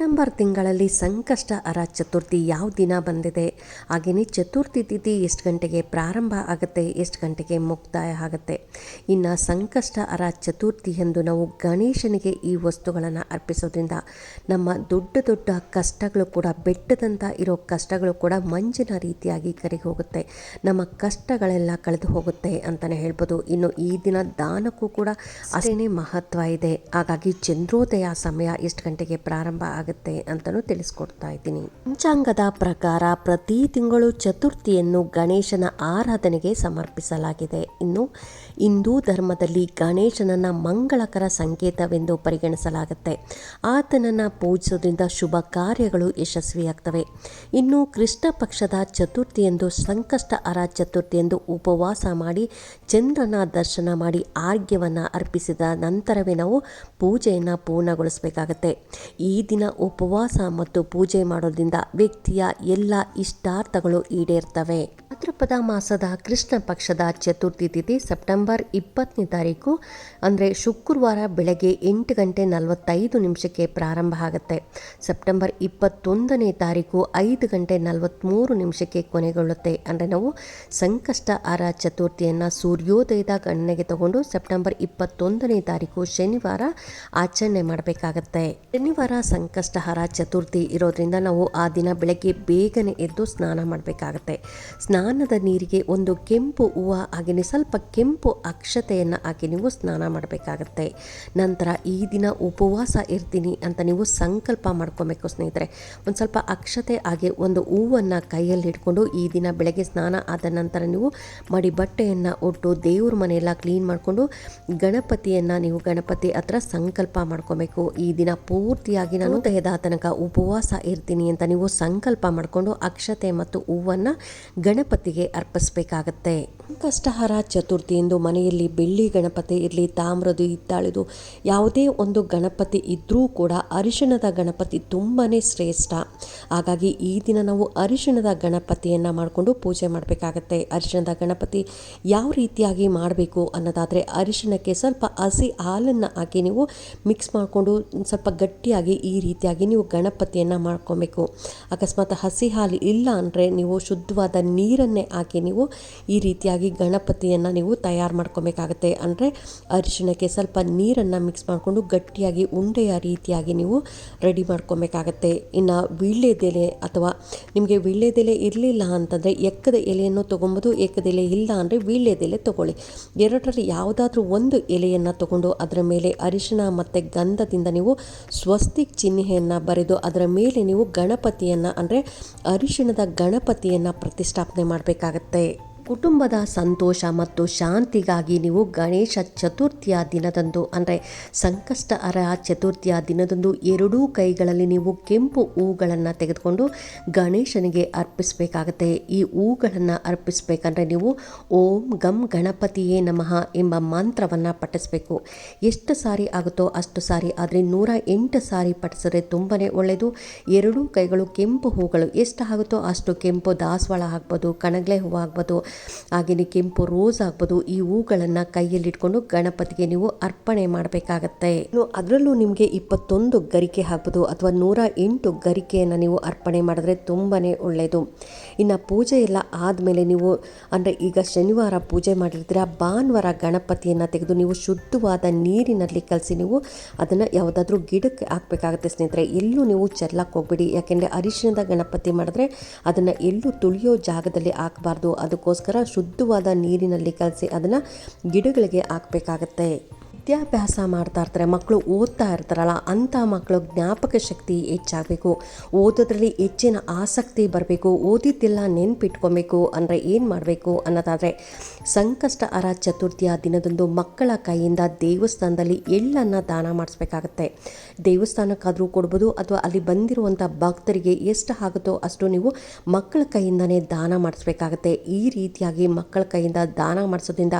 September ತಿಂಗಳಲ್ಲಿ ಸಂಕಷ್ಟ ಅರ ಚತುರ್ಥಿ ಯಾವ ದಿನ ಬಂದಿದೆ? ಹಾಗೆಯೇ ಚತುರ್ಥಿ ತಿಥಿ ಎಷ್ಟು ಗಂಟೆಗೆ ಪ್ರಾರಂಭ ಆಗುತ್ತೆ, ಎಷ್ಟು ಗಂಟೆಗೆ ಮುಕ್ತಾಯ ಆಗುತ್ತೆ? ಇನ್ನು ಸಂಕಷ್ಟ ಅರ ಚತುರ್ಥಿ ಎಂದು ನಾವು ಗಣೇಶನಿಗೆ ಈ ವಸ್ತುಗಳನ್ನು ಅರ್ಪಿಸೋದ್ರಿಂದ ನಮ್ಮ ದೊಡ್ಡ ದೊಡ್ಡ ಕಷ್ಟಗಳು ಕೂಡ ಬೆಟ್ಟದಂಥ ಇರೋ ಕಷ್ಟಗಳು ಕೂಡ ಮಂಜಿನ ರೀತಿಯಾಗಿ ಕರಗಿ ಹೋಗುತ್ತೆ ನಮ್ಮ ಕಷ್ಟಗಳೆಲ್ಲ ಕಳೆದು ಹೋಗುತ್ತೆ ಅಂತಲೇ ಹೇಳ್ಬೋದು. ಇನ್ನು ಈ ದಿನ ದಾನಕ್ಕೂ ಕೂಡ ಅಷ್ಟೇ ಮಹತ್ವ ಇದೆ. ಹಾಗಾಗಿ ಚಂದ್ರೋದಯ ಸಮಯ ಎಷ್ಟು ಗಂಟೆಗೆ ಪ್ರಾರಂಭ ಆಗುತ್ತೆ? ಅಂತಲೂ ತಿಳಿಸ್ಕೊಡ್ತಾ ಇದ್ದೀನಿ. ಪಂಚಾಂಗದ ಪ್ರಕಾರ ಪ್ರತಿ ತಿಂಗಳು ಚತುರ್ಥಿಯನ್ನು ಗಣೇಶನ ಆರಾಧನೆಗೆ ಸಮರ್ಪಿಸಲಾಗಿದೆ. ಇನ್ನು ಹಿಂದೂ ಧರ್ಮದಲ್ಲಿ ಗಣೇಶನನ್ನ ಮಂಗಳಕರ ಸಂಕೇತವೆಂದು ಪರಿಗಣಿಸಲಾಗುತ್ತೆ. ಆತನನ್ನು ಪೂಜಿಸೋದ್ರಿಂದ ಶುಭ ಕಾರ್ಯಗಳು ಯಶಸ್ವಿಯಾಗ್ತವೆ. ಇನ್ನು ಕೃಷ್ಣ ಪಕ್ಷದ ಚತುರ್ಥಿಯಂದು ಸಂಕಷ್ಟ ಅರ ಚತುರ್ಥಿಯಂದು ಉಪವಾಸ ಮಾಡಿ ಚಂದ್ರನ ದರ್ಶನ ಮಾಡಿ ಆರ್ಘ್ಯವನ್ನು ಅರ್ಪಿಸಿದ ನಂತರವೇ ನಾವು ಪೂಜೆಯನ್ನು ಪೂರ್ಣಗೊಳಿಸಬೇಕಾಗತ್ತೆ. ಈ ದಿನ ಉಪವಾಸ ಮತ್ತು ಪೂಜೆ ಮಾಡೋದ್ರಿಂದ ವ್ಯಕ್ತಿಯ ಎಲ್ಲ ಇಷ್ಟಾರ್ಥಗಳು ಈಡೇರ್ತವೆ. ಭಾದ್ರಪದ ಮಾಸದ ಕೃಷ್ಣ ಪಕ್ಷದ ಚತುರ್ಥಿ ತಿಥಿ ಸೆಪ್ಟೆಂಬರ್ ಇಪ್ಪತ್ತನೇ ತಾರೀಕು, ಅಂದರೆ ಶುಕ್ರವಾರ ಬೆಳಗ್ಗೆ ಎಂಟು ಗಂಟೆ ನಲವತ್ತೈದು ನಿಮಿಷಕ್ಕೆ ಪ್ರಾರಂಭ ಆಗುತ್ತೆ. ಸೆಪ್ಟೆಂಬರ್ ಇಪ್ಪತ್ತೊಂದನೇ ತಾರೀಕು ಐದು ಗಂಟೆ ನಲವತ್ತ್ಮೂರು ನಿಮಿಷಕ್ಕೆ ಕೊನೆಗೊಳ್ಳುತ್ತೆ. ಅಂದರೆ ನಾವು ಸಂಕಷ್ಟ ಆರ ಚತುರ್ಥಿಯನ್ನು ಸೂರ್ಯೋದಯದ ಗಣನೆಗೆ ತಗೊಂಡು ಸೆಪ್ಟೆಂಬರ್ ಇಪ್ಪತ್ತೊಂದನೇ ತಾರೀಕು ಶನಿವಾರ ಆಚರಣೆ ಮಾಡಬೇಕಾಗತ್ತೆ. ಶನಿವಾರ ಸಂಕಷ್ಟಹಾರ ಚತುರ್ಥಿ ಇರೋದ್ರಿಂದ ನಾವು ಆ ದಿನ ಬೆಳಗ್ಗೆ ಬೇಗನೆ ಎದ್ದು ಸ್ನಾನ ಮಾಡಬೇಕಾಗತ್ತೆ. ಸ್ನಾನದ ನೀರಿಗೆ ಒಂದು ಕೆಂಪು ಹೂವು ಹಾಗೆಯೇ ಸ್ವಲ್ಪ ಕೆಂಪು ಅಕ್ಷತೆಯನ್ನು ಹಾಕಿ ನೀವು ಸ್ನಾನ ಮಾಡಬೇಕಾಗತ್ತೆ. ನಂತರ ಈ ದಿನ ಉಪವಾಸ ಇರ್ತೀನಿ ಅಂತ ನೀವು ಸಂಕಲ್ಪ ಮಾಡ್ಕೋಬೇಕು ಸ್ನೇಹಿತರೆ. ಒಂದು ಸ್ವಲ್ಪ ಅಕ್ಷತೆ ಹಾಗೆ ಒಂದು ಹೂವನ್ನು ಕೈಯಲ್ಲಿ ಹಿಡ್ಕೊಂಡು ಈ ದಿನ ಬೆಳಗ್ಗೆ ಸ್ನಾನ ಆದ ನಂತರ ನೀವು ಮಡಿ ಬಟ್ಟೆಯನ್ನು ಒಟ್ಟು ದೇವ್ರ ಮನೆಯೆಲ್ಲ ಕ್ಲೀನ್ ಮಾಡಿಕೊಂಡು ಗಣಪತಿಯನ್ನು ನೀವು ಗಣಪತಿ ಹತ್ರ ಸಂಕಲ್ಪ ಮಾಡ್ಕೋಬೇಕು. ಈ ದಿನ ಪೂರ್ತಿಯಾಗಿ ನಾನು ದೇಹದ ತನಕ ಉಪವಾಸ ಇರ್ತೀನಿ ಅಂತ ನೀವು ಸಂಕಲ್ಪ ಮಾಡಿಕೊಂಡು ಅಕ್ಷತೆ ಮತ್ತು ಹೂವನ್ನು ಗಣಪತಿಗೆ ಅರ್ಪಿಸಬೇಕಾಗತ್ತೆ. ಕಷ್ಟಹರ ಚತುರ್ಥಿ ಎಂದು ಮನೆಯಲ್ಲಿ ಬೆಳ್ಳಿ ಗಣಪತಿ ಇರಲಿ ತಾಮ್ರದು ಹಿತ್ತಾಳೆದು ಯಾವುದೇ ಒಂದು ಗಣಪತಿ ಇದ್ದರೂ ಕೂಡ ಅರಿಶಿಣದ ಗಣಪತಿ ತುಂಬಾ ಶ್ರೇಷ್ಠ. ಹಾಗಾಗಿ ಈ ದಿನ ನಾವು ಅರಿಶಿಣದ ಗಣಪತಿಯನ್ನು ಮಾಡಿಕೊಂಡು ಪೂಜೆ ಮಾಡಬೇಕಾಗತ್ತೆ. ಅರಿಶಿಣದ ಗಣಪತಿ ಯಾವ ರೀತಿಯಾಗಿ ಮಾಡಬೇಕು ಅನ್ನೋದಾದರೆ ಅರಿಶಿಣಕ್ಕೆ ಸ್ವಲ್ಪ ಹಸಿ ಹಾಲನ್ನು ಹಾಕಿ ನೀವು ಮಿಕ್ಸ್ ಮಾಡಿಕೊಂಡು ಸ್ವಲ್ಪ ಗಟ್ಟಿಯಾಗಿ ಈ ರೀತಿಯಾಗಿ ನೀವು ಗಣಪತಿಯನ್ನು ಮಾಡ್ಕೊಬೇಕು. ಅಕಸ್ಮಾತ್ ಹಸಿ ಹಾಲು ಇಲ್ಲ ಅಂದರೆ ನೀವು ಶುದ್ಧವಾದ ನೀರನ್ನೇ ಹಾಕಿ ನೀವು ಈ ರೀತಿಯಾಗಿ ಗಣಪತಿಯನ್ನು ನೀವು ತಯಾರು ಮಾಡ್ಕೋಬೇಕಾಗತ್ತೆ. ಅಂದರೆ ಅರಿಶಿಣಕ್ಕೆ ಸ್ವಲ್ಪ ನೀರನ್ನು ಮಿಕ್ಸ್ ಮಾಡಿಕೊಂಡು ಗಟ್ಟಿಯಾಗಿ ಉಂಡೆಯ ರೀತಿಯಾಗಿ ನೀವು ರೆಡಿ ಮಾಡ್ಕೊಬೇಕಾಗತ್ತೆ. ಇನ್ನು ವೀಳ್ಯದೆಲೆ ಅಥವಾ ನಿಮಗೆ ವೀಳ್ಯದೆಲೆ ಇರಲಿಲ್ಲ ಅಂತಂದರೆ ಎಕ್ಕದ ಎಲೆಯನ್ನು ತೊಗೊಬೋದು ಎಕ್ಕದೆಲೆ ಇಲ್ಲ ಅಂದರೆ ವೀಳ್ಯದೆಲೆ ತೊಗೊಳ್ಳಿ. ಎರಡರಲ್ಲಿ ಯಾವುದಾದ್ರೂ ಒಂದು ಎಲೆಯನ್ನು ತಗೊಂಡು ಅದರ ಮೇಲೆ ಅರಿಶಿಣ ಮತ್ತು ಗಂಧದಿಂದ ನೀವು ಸ್ವಸ್ತಿಕ್ ಚಿಹ್ನೆಯನ್ನು ಬರೆದು ಅದರ ಮೇಲೆ ನೀವು ಗಣಪತಿಯನ್ನು ಅಂದರೆ ಅರಿಶಿಣದ ಗಣಪತಿಯನ್ನು ಪ್ರತಿಷ್ಠಾಪನೆ ಮಾಡಬೇಕಾಗತ್ತೆ ಕುಟುಂಬದ ಸಂತೋಷ ಮತ್ತು ಶಾಂತಿಗಾಗಿ ನೀವು ಗಣೇಶ ಚತುರ್ಥಿಯ ದಿನದಂದು, ಅಂದರೆ ಸಂಕಷ್ಟ ಅರ ಚತುರ್ಥಿಯ ದಿನದಂದು ಎರಡೂ ಕೈಗಳಲ್ಲಿ ನೀವು ಕೆಂಪು ಹೂಗಳನ್ನು ತೆಗೆದುಕೊಂಡು ಗಣೇಶನಿಗೆ ಅರ್ಪಿಸಬೇಕಾಗತ್ತೆ. ಈ ಹೂಗಳನ್ನು ಅರ್ಪಿಸಬೇಕಂದ್ರೆ ನೀವು ಓಂ ಗಂ ಗಣಪತಿಯೇ ನಮಃ ಎಂಬ ಮಂತ್ರವನ್ನು ಪಠಿಸಬೇಕು. ಎಷ್ಟು ಸಾರಿ ಆಗುತ್ತೋ ಅಷ್ಟು ಸಾರಿ, ಆದರೆ ನೂರ ಎಂಟು ಸಾರಿ ಪಠಿಸಿದ್ರೆ ತುಂಬಾ ಒಳ್ಳೆಯದು ಎರಡೂ ಕೈಗಳು ಕೆಂಪು ಹೂಗಳು, ಎಷ್ಟು ಆಗುತ್ತೋ ಅಷ್ಟು ಕೆಂಪು ದಾಸವಾಳ ಆಗ್ಬೋದು, ಕಣಗಲೆ ಹೂವು ಆಗ್ಬೋದು ಹಾಗೆಯೇ ಕೆಂಪು ರೋಸ್ ಆಗ್ಬೋದು, ಈ ಹೂಗಳನ್ನು ಕೈಯಲ್ಲಿಟ್ಕೊಂಡು ಗಣಪತಿಗೆ ನೀವು ಅರ್ಪಣೆ ಮಾಡಬೇಕಾಗತ್ತೆ. ಇನ್ನು ಅದರಲ್ಲೂ ನಿಮಗೆ ಇಪ್ಪತ್ತೊಂದು ಗರಿಕೆ ಹಾಕ್ಬೋದು ಅಥವಾ ನೂರ ಎಂಟು ಗರಿಕೆಯನ್ನು ನೀವು ಅರ್ಪಣೆ ಮಾಡಿದ್ರೆ ತುಂಬಾ ಒಳ್ಳೆಯದು ಇನ್ನು ಪೂಜೆ ಎಲ್ಲ ಆದಮೇಲೆ ನೀವು, ಅಂದರೆ ಈಗ ಶನಿವಾರ ಪೂಜೆ ಮಾಡಿರ್ತೀರ, ಭಾನುವಾರ ಗಣಪತಿಯನ್ನು ತೆಗೆದು ನೀವು ಶುದ್ಧವಾದ ನೀರಿನಲ್ಲಿ ಕಲಸಿ ನೀವು ಅದನ್ನು ಯಾವುದಾದ್ರೂ ಗಿಡಕ್ಕೆ ಹಾಕಬೇಕಾಗುತ್ತೆ ಸ್ನೇಹಿತರೆ. ಎಲ್ಲೂ ನೀವು ಚೆಲ್ಲಕ್ಕೆ ಹೋಗ್ಬಿಡಿ. ಯಾಕೆಂದರೆ ಅರಿಶಿಣದ ಗಣಪತಿ ಮಾಡಿದ್ರೆ ಅದನ್ನು ಎಲ್ಲೂ ತುಳಿಯೋ ಜಾಗದಲ್ಲಿ ಹಾಕಬಾರ್ದು. ಅದಕ್ಕೋಸ್ಕರ ಶುದ್ಧವಾದ ನೀರಿನಲ್ಲಿ ಕಲಸಿ ಅದನ್ನು ಗಿಡಗಳಿಗೆ ಹಾಕಬೇಕಾಗತ್ತೆ. ವಿದ್ಯಾಭ್ಯಾಸ ಮಾಡ್ತಾ ಇರ್ತಾರೆ ಮಕ್ಕಳು ಓದ್ತಾ ಇರ್ತಾರಲ್ಲ, ಅಂಥ ಮಕ್ಕಳು ಜ್ಞಾಪಕ ಶಕ್ತಿ ಹೆಚ್ಚಾಗಬೇಕು. ಓದೋದ್ರಲ್ಲಿ ಹೆಚ್ಚಿನ ಆಸಕ್ತಿ ಬರಬೇಕು, ಓದಿದ್ದೆಲ್ಲ ನೆನ್ಪಿಟ್ಕೊಬೇಕು, ಅಂದರೆ ಏನು ಮಾಡಬೇಕು ಅನ್ನೋದಾದರೆ, ಸಂಕಷ್ಟ ಅರ ಚತುರ್ಥಿಯ ದಿನದಂದು ಮಕ್ಕಳ ಕೈಯಿಂದ ದೇವಸ್ಥಾನದಲ್ಲಿ ಎಳ್ಳನ್ನು ದಾನ ಮಾಡಿಸ್ಬೇಕಾಗತ್ತೆ. ದೇವಸ್ಥಾನಕ್ಕಾದರೂ ಕೊಡ್ಬೋದು, ಅಥವಾ ಅಲ್ಲಿ ಬಂದಿರುವಂಥ ಭಕ್ತರಿಗೆ ಎಷ್ಟು ಆಗುತ್ತೋ ಅಷ್ಟು ನೀವು ಮಕ್ಕಳ ಕೈಯಿಂದನೇ ದಾನ ಮಾಡಿಸ್ಬೇಕಾಗತ್ತೆ. ಈ ರೀತಿಯಾಗಿ ಮಕ್ಕಳ ಕೈಯಿಂದ ದಾನ ಮಾಡಿಸೋದ್ರಿಂದ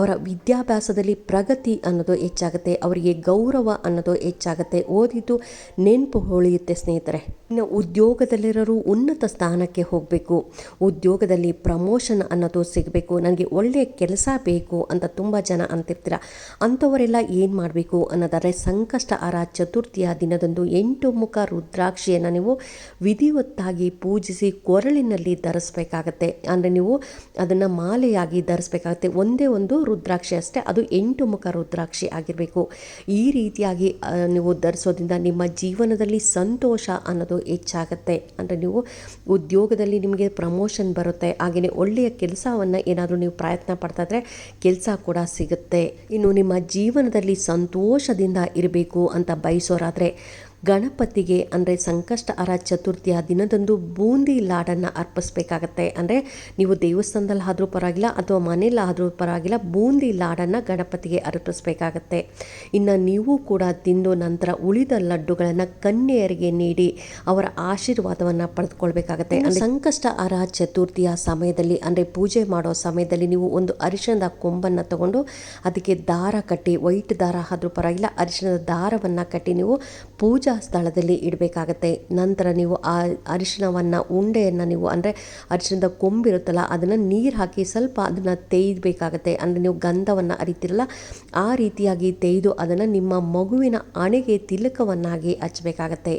ಅವರ ವಿದ್ಯಾಭ್ಯಾಸದಲ್ಲಿ ಪ್ರಗತಿ ಅನ್ನೋದು ಹೆಚ್ಚಾಗುತ್ತೆ ಅವರಿಗೆ ಗೌರವ ಅನ್ನೋದು ಹೆಚ್ಚಾಗುತ್ತೆ. ಓದಿದ್ದು ನೆನಪು ಉಳಿಯುತ್ತೆ ಸ್ನೇಹಿತರೆ. ಇನ್ನು ಉದ್ಯೋಗದಲ್ಲಿರೋರು ಉನ್ನತ ಸ್ಥಾನಕ್ಕೆ ಹೋಗಬೇಕು. ಉದ್ಯೋಗದಲ್ಲಿ ಪ್ರಮೋಷನ್ ಅನ್ನೋದು ಸಿಗಬೇಕು. ನನಗೆ ಒಳ್ಳೆಯ ಕೆಲಸ ಬೇಕು ಅಂತ ತುಂಬ ಜನ ಅಂತಿರ್ತೀರ. ಅಂಥವರೆಲ್ಲ ಏನು ಮಾಡಬೇಕು ಅನ್ನೋದಾದರೆ ಸಂಕಷ್ಟ ಅರ ಚತುರ್ಥಿಯ ದಿನದಂದು ಎಂಟು ಮುಖ ರುದ್ರಾಕ್ಷಿಯನ್ನು ನೀವು ವಿಧಿವತ್ತಾಗಿ ಪೂಜಿಸಿ ಕೊರಳಿನಲ್ಲಿ ಧರಿಸ್ಬೇಕಾಗತ್ತೆ. ಅಂದರೆ ನೀವು ಅದನ್ನು ಮಾಲೆಯಾಗಿ ಧರಿಸ್ಬೇಕಾಗತ್ತೆ. ಒಂದೇ ಒಂದು ರುದ್ರಾಕ್ಷಿ ಅಷ್ಟೇ, ಅದು ಎಂಟು ಮುಖ ರುದ್ರಾಕ್ಷಿ ಆಗಿರಬೇಕು. ಈ ರೀತಿಯಾಗಿ ನೀವು ಧರಿಸೋದ್ರಿಂದ ನಿಮ್ಮ ಜೀವನದಲ್ಲಿ ಸಂತೋಷ ಅನ್ನೋದು ಹೆಚ್ಚಾಗುತ್ತೆ. ಅಂದರೆ ನೀವು ಉದ್ಯೋಗದಲ್ಲಿ ನಿಮಗೆ ಪ್ರಮೋಷನ್ ಬರುತ್ತೆ ಹಾಗೆಯೇ ಒಳ್ಳೆಯ ಕೆಲಸವನ್ನು ಏನಾದರೂ ನೀವು ಪ್ರಯತ್ನ ಪಡ್ತಾ ಇದ್ರೆ ಕೆಲಸ ಕೂಡ ಸಿಗುತ್ತೆ. ಇನ್ನು ನಿಮ್ಮ ಜೀವನದಲ್ಲಿ ಸಂತೋಷದಿಂದ ಇರಬೇಕು ಅಂತ ಬಯಸೋರಾದರೆ ಗಣಪತಿಗೆ ಅಂದರೆ ಸಂಕಷ್ಟ ಅರ ಚತುರ್ಥಿಯ ದಿನದಂದು ಬೂಂದಿ ಲಾಡನ್ನು ಅರ್ಪಿಸ್ಬೇಕಾಗತ್ತೆ. ಅಂದರೆ ನೀವು ದೇವಸ್ಥಾನದಲ್ಲಿ ಆದರೂ ಪರವಾಗಿಲ್ಲ ಅಥವಾ ಮನೆಯಲ್ಲಿ ಆದರೂ ಪರವಾಗಿಲ್ಲ ಬೂಂದಿ ಲಾಡನ್ನು ಗಣಪತಿಗೆ ಅರ್ಪಿಸ್ಬೇಕಾಗತ್ತೆ. ಇನ್ನು ನೀವು ಕೂಡ ತಿಂದು ನಂತರ ಉಳಿದ ಲಡ್ಡುಗಳನ್ನು ಕನ್ಯೆಯರಿಗೆ ನೀಡಿ ಅವರ ಆಶೀರ್ವಾದವನ್ನು ಪಡೆದುಕೊಳ್ಬೇಕಾಗತ್ತೆ. ಅಂದರೆ ಸಂಕಷ್ಟ ಅರ ಚತುರ್ಥಿಯ ಸಮಯದಲ್ಲಿ ಅಂದರೆ ಪೂಜೆ ಮಾಡೋ ಸಮಯದಲ್ಲಿ ನೀವು ಒಂದು ಅರಿಶಿಣದ ಕೊಂಬನ್ನು ತಗೊಂಡು ಅದಕ್ಕೆ ದಾರ ಕಟ್ಟಿ ವೈಟ್ ದಾರ ಆದರೂ ಪರವಾಗಿಲ್ಲ ಅರಿಶಿಣದ ದಾರವನ್ನು ಕಟ್ಟಿ ನೀವು ಪೂಜಾ ಸ್ಥಳದಲ್ಲಿ ಇಡಬೇಕಾಗತ್ತೆ. ನಂತರ ನೀವು ಆ ಅರಿಶಿಣವನ್ನು, ಉಂಡೆಯನ್ನು ನೀವು ಅಂದರೆ ಅರಿಶಿಣದ ಕೊಂಬಿರುತ್ತಲ್ಲ, ಅದನ್ನು ನೀರು ಹಾಕಿ ಸ್ವಲ್ಪ ಅದನ್ನು ತೇಯ್ಬೇಕಾಗತ್ತೆ ಅಂದರೆ ನೀವು ಗಂಧವನ್ನು ಅರಿತಿರಲ್ಲ, ಆ ರೀತಿಯಾಗಿ ತೆಯ್ದು ಅದನ್ನು ನಿಮ್ಮ ಮಗುವಿನ ಹಣೆಗೆ ತಿಲಕವನ್ನಾಗಿ ಹಚ್ಚಬೇಕಾಗತ್ತೆ.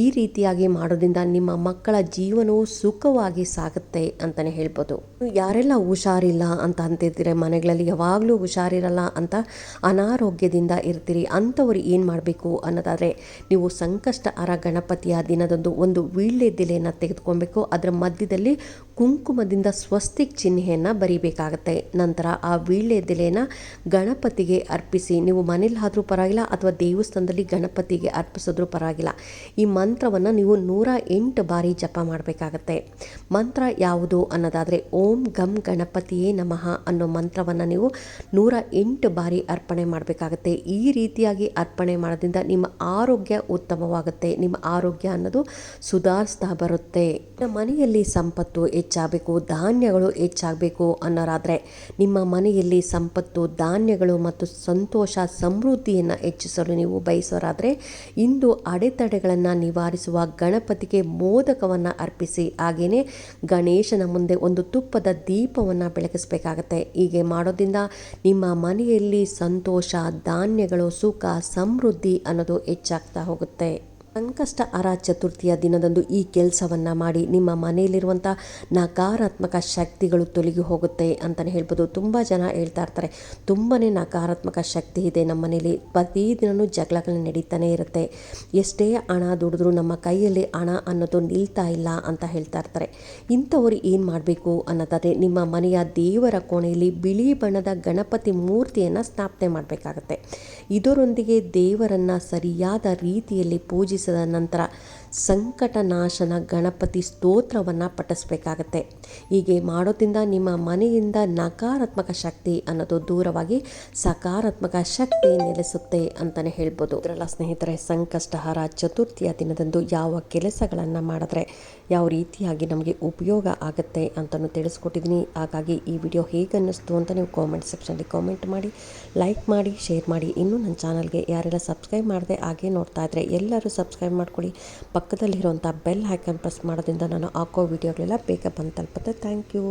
ಈ ರೀತಿಯಾಗಿ ಮಾಡೋದ್ರಿಂದ ನಿಮ್ಮ ಮಕ್ಕಳ ಜೀವನವು ಸುಖವಾಗಿ ಸಾಗುತ್ತೆ ಅಂತಲೇ ಹೇಳ್ಬೋದು. ಯಾರೆಲ್ಲ ಹುಷಾರಿಲ್ಲ ಅಂತ ಅಂತಿರ್ತೀರಿ, ಮನೆಗಳಲ್ಲಿ ಯಾವಾಗಲೂ ಹುಷಾರಿರಲ್ಲ ಅಂತ ಅನಾರೋಗ್ಯದಿಂದ ಇರ್ತೀರಿ, ಅಂಥವ್ರು ಏನು ಮಾಡಬೇಕು ಅನ್ನೋದಾದರೆ ನೀವು ಸಂಕಷ್ಟ ಅರ ಗಣಪತಿಯ ದಿನದಂದು ಒಂದು ವೀಳ್ಯದೆಲೆಯನ್ನು ತೆಗೆದುಕೊಬೇಕು. ಅದರ ಮಧ್ಯದಲ್ಲಿ ಕುಂಕುಮದಿಂದ ಸ್ವಸ್ತಿಕ್ ಚಿಹ್ನೆಯನ್ನು ಬರೀಬೇಕಾಗತ್ತೆ. ನಂತರ ಆ ವೀಳ್ಯದೆಲೆನ ಗಣಪತಿಗೆ ಅರ್ಪಿಸಿ, ನೀವು ಮನೇಲಿ ಆದರೂ ಪರವಾಗಿಲ್ಲ ಅಥವಾ ದೇವಸ್ಥಾನದಲ್ಲಿ ಗಣಪತಿಗೆ ಅರ್ಪಿಸಿದ್ರೂ ಪರವಾಗಿಲ್ಲ, ಈ ಮಂತ್ರವನ್ನು ನೀವು ನೂರ ಎಂಟು ಬಾರಿ ಜಪ ಮಾಡಬೇಕಾಗತ್ತೆ. ಮಂತ್ರ ಯಾವುದು ಅನ್ನೋದಾದರೆ, ಓಂ ಗಂ ಗಣಪತಿಯೇ ನಮಃ ಅನ್ನೋ ಮಂತ್ರವನ್ನು ನೀವು ನೂರ ಎಂಟು ಬಾರಿ ಅರ್ಪಣೆ ಮಾಡಬೇಕಾಗತ್ತೆ. ಈ ರೀತಿಯಾಗಿ ಅರ್ಪಣೆ ಮಾಡೋದ್ರಿಂದ ನಿಮ್ಮ ಆರೋಗ್ಯ ಉತ್ತಮವಾಗುತ್ತೆ. ನಿಮ್ಮ ಆರೋಗ್ಯ ಅನ್ನೋದು ಸುಧಾರಿಸ್ತಾ ಬರುತ್ತೆ. ಮನೆಯಲ್ಲಿ ಸಂಪತ್ತು ಹೆಚ್ಚಾಗಬೇಕು, ಧಾನ್ಯಗಳು ಹೆಚ್ಚಾಗಬೇಕು ಅನ್ನೋರಾದರೆ ನಿಮ್ಮ ಮನೆಯಲ್ಲಿ ಸಂಪತ್ತು, ಧಾನ್ಯಗಳು ಮತ್ತು ಸಂತೋಷ, ಸಮೃದ್ಧಿಯನ್ನು ಹೆಚ್ಚಿಸಲು ನೀವು ಬಯಸೋರಾದರೆ ಇಂದು ಅಡೆತಡೆಗಳನ್ನು ನಿವಾರಿಸುವ ಗಣಪತಿಗೆ ಮೋದಕವನ್ನು ಅರ್ಪಿಸಿ ಹಾಗೆಯೇ ಗಣೇಶನ ಮುಂದೆ ಒಂದು ತುಪ್ಪದ ದೀಪವನ್ನು ಬೆಳಗಿಸಬೇಕಾಗತ್ತೆ. ಹೀಗೆ ಮಾಡೋದ್ರಿಂದ ನಿಮ್ಮ ಮನೆಯಲ್ಲಿ ಸಂತೋಷ, ಧಾನ್ಯಗಳು, ಸುಖ, ಸಮೃದ್ಧಿ ಅನ್ನೋದು ಹೆಚ್ಚಾಗ್ತಾ ಹೋಗುತ್ತೆ. ಸಂಕಷ್ಟ ಅರ ಚತುರ್ಥಿಯ ದಿನದಂದು ಈ ಕೆಲಸವನ್ನು ಮಾಡಿ ನಿಮ್ಮ ಮನೆಯಲ್ಲಿರುವಂಥ ನಕಾರಾತ್ಮಕ ಶಕ್ತಿಗಳು ತೊಲಗಿ ಹೋಗುತ್ತೆ ಅಂತಲೇ ಹೇಳ್ಬೋದು. ತುಂಬ ಜನ ಹೇಳ್ತಾ ಇರ್ತಾರೆ ತುಂಬಾ ನಕಾರಾತ್ಮಕ ಶಕ್ತಿ ಇದೆ ನಮ್ಮ ಮನೇಲಿ ಪ್ರತಿದಿನವೂ ಜಗಳಗಳನ್ನ ನಡೀತಾನೆ ಇರುತ್ತೆ. ಎಷ್ಟೇ ಹಣ ದುಡಿದ್ರೂ ನಮ್ಮ ಕೈಯಲ್ಲಿ ಹಣ ಅನ್ನೋದು ನಿಲ್ತಾ ಇಲ್ಲ ಅಂತ ಹೇಳ್ತಾ ಇರ್ತಾರೆ. ಇಂಥವ್ರು ಏನು ಮಾಡಬೇಕು ಅನ್ನೋದಾದರೆ ನಿಮ್ಮ ಮನೆಯ ದೇವರ ಕೋಣೆಯಲ್ಲಿ ಬಿಳಿ ಬಣ್ಣದ ಗಣಪತಿ ಮೂರ್ತಿಯನ್ನು ಸ್ಥಾಪನೆ ಮಾಡಬೇಕಾಗತ್ತೆ. ಇದರೊಂದಿಗೆ ದೇವರನ್ನು ಸರಿಯಾದ ರೀತಿಯಲ್ಲಿ ಪೂಜಿಸ ನಂತರ ಸಂಕಟನಾಶನ ಗಣಪತಿ ಸ್ತೋತ್ರವನ್ನು ಪಠಿಸಬೇಕಾಗತ್ತೆ. ಹೀಗೆ ಮಾಡೋದ್ರಿಂದ ನಿಮ್ಮ ಮನೆಯಿಂದ ನಕಾರಾತ್ಮಕ ಶಕ್ತಿ ಅನ್ನೋದು ದೂರವಾಗಿ ಸಕಾರಾತ್ಮಕ ಶಕ್ತಿ ನೆಲೆಸುತ್ತೆ ಅಂತಲೇ ಹೇಳ್ಬೋದು. ಇದರಲ್ಲ ಸ್ನೇಹಿತರೆ, ಸಂಕಷ್ಟಹಾರ ಚತುರ್ಥಿಯ ದಿನದಂದು ಯಾವ ಕೆಲಸಗಳನ್ನು ಮಾಡಿದ್ರೆ ಯಾವ ರೀತಿಯಾಗಿ ನಮಗೆ ಉಪಯೋಗ ಆಗುತ್ತೆ ಅಂತಲೂ ತಿಳಿಸ್ಕೊಟ್ಟಿದ್ದೀನಿ. ಹಾಗಾಗಿ ಈ ವಿಡಿಯೋ ಹೇಗೆ ಅನ್ನಿಸ್ತು ಅಂತ ನೀವು ಕಾಮೆಂಟ್ ಸೆಕ್ಷನಲ್ಲಿ ಕಾಮೆಂಟ್ ಮಾಡಿ ಲೈಕ್ ಮಾಡಿ ಶೇರ್ ಮಾಡಿ. ಇನ್ನೂ ನನ್ನ ಚಾನಲ್ಗೆ ಯಾರೆಲ್ಲ ಸಬ್ಸ್ಕ್ರೈಬ್ ಮಾಡಿದೆ ಹಾಗೆ ನೋಡ್ತಾ ಇದ್ದರೆ ಎಲ್ಲರೂ ಸಬ್ಸ್ಕ್ರೈಬ್ ಮಾಡ್ಕೊಳ್ಳಿ. ಪಕ್ಕದಲ್ಲಿರುವಂಥ ಬೆಲ್ ಹ್ಯಾಕನ್ ಪ್ರೆಸ್ ಮಾಡೋದ್ರಿಂದ ನಾನು ಹಾಕೋ ವಿಡಿಯೋಗಳೆಲ್ಲ ಬೇಗ ಬಂದು ತಲುಪುತ್ತೆ. Thank you